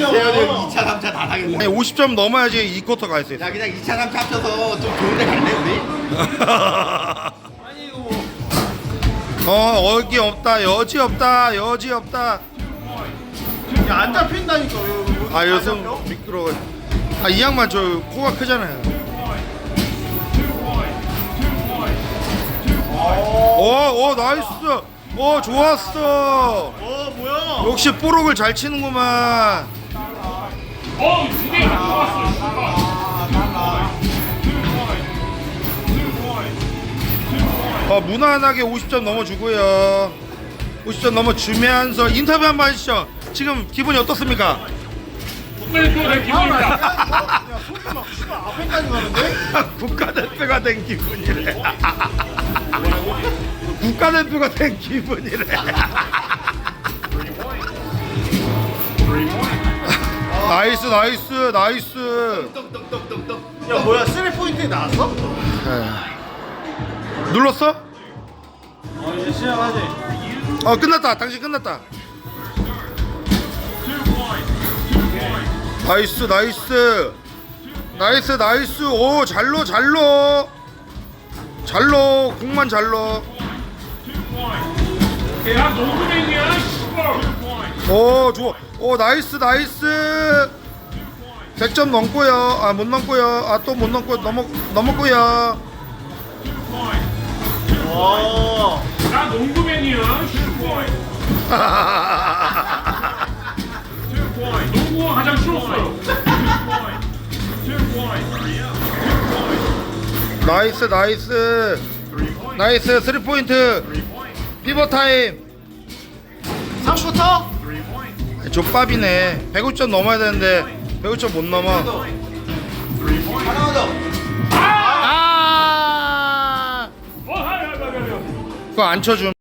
형. 재현이 형 2차 3차 다 당했네 아니 50점 넘어야지 이 쿼터 가 있어요. 야 그냥 2차 3차 합쳐서 좀 좋은 데 갈래 우리? 아니 이거 뭐. 어 어기 없다 여지 없다 여지 없다. 야안 잡힌다니까. 왜, 왜, 왜 아안 잡혀? 미끄러워. 아 이 양반 저 코가 크잖아요. 오오 나이스. 오 좋았어. 어 뭐야? 역시 뽀록을 잘 치는구만. 어, 무난하게 50점 넘어주고요. 50점 넘어주면서 인터뷰 한 번 하시죠. 지금 기분이 어떻습니까? 국가대표 될 기분입니다. 야 손이 막 씨발? 국가대표가 된 기분이래. 국가대표가 된 기분이래. 나이스 나이스 나이스. 야 뭐야 쓰리 포인트 나왔어? 눌렀어? 어 이제 시작하지. 어 끝났다. 당신 끝났다. 나이스 나이스. 나이스 나이스. 오 잘로 잘로 잘로 공만 잘로 야, 노그맨이야, 씨발. 오 좋아 오 나이스 나이스. 100점 넘고요. 아 못 넘고요. 아 또 못 넘고 넘어 넘었고요. 와. 나 농구맨이야. 농구가 가장 쉬웠어요. 나이스 나이스. 나이스 3포인트. 피버 타임. 3부터? 족밥이네. 150점 넘어야 되는데 150점 못 넘어. 하나만 더 아. 그거 안 쳐줌